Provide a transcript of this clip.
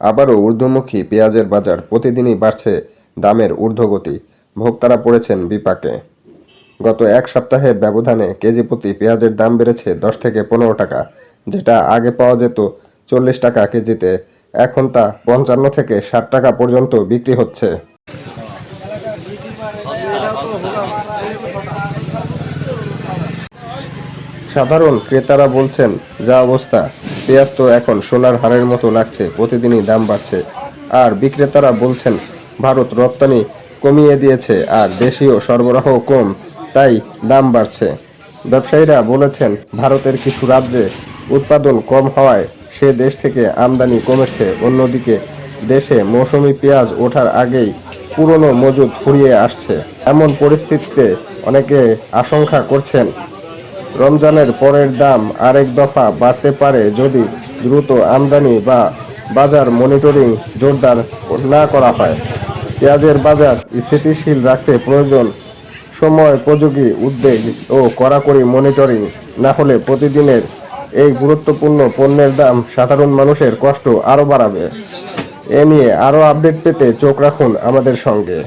আবারও ঊর্ধ্বমুখী পেঁয়াজের বাজার প্রতিদিনই বাড়ছে দামের ঊর্ধ্বগতি। ভোক্তারা পড়েছেন বিপাকে। গত এক সপ্তাহের ব্যবধানে কেজি প্রতি পেঁয়াজের দাম বেড়েছে দশ থেকে পনেরো টাকা। যেটা আগে পাওয়া যেত চল্লিশ টাকা কেজিতে, এখন তা পঞ্চান্ন থেকে ষাট টাকা পর্যন্ত বিক্রি হচ্ছে। সাধারণ ক্রেতারা বলছেন, যা অবস্থা। পেঁয়াজ তো এখন সোনার হারের মতো লাগছে, প্রতিদিনই দাম বাড়ছে। আর বিক্রেতারা বলছেন, ভারত রপ্তানি কমিয়ে দিয়েছে আর দেশীয় সরবরাহ কম, তাই দাম বাড়ছে। ব্যবসায়ীরা বলেছেন, ভারতের কিছু রাজ্যে উৎপাদন কম হওয়ায় সে দেশ থেকে আমদানি কমেছে। অন্যদিকে, দেশে মৌসুমি পেঁয়াজ ওঠার আগেই পুরনো মজুদ ফুরিয়ে আসছে। এমন পরিস্থিতিতে অনেকে আশঙ্কা করছেন রমজানের পরের দাম আরেক দফা বাড়তে পারে যদি দ্রুত আমদানি বা বাজার মনিটরিং জোরদার না করা হয়। পেঁয়াজের বাজার স্থিতিশীল রাখতে প্রয়োজন। সময় উপযোগী উদ্বেগ ও কড়াকড়ি মনিটরিং না হলে প্রতিদিনের এই গুরুত্বপূর্ণ পণ্যের দাম সাধারণ মানুষের কষ্ট আরও বাড়াবে। এ নিয়ে আরও আপডেট পেতে চোখ রাখুন আমাদের সঙ্গে।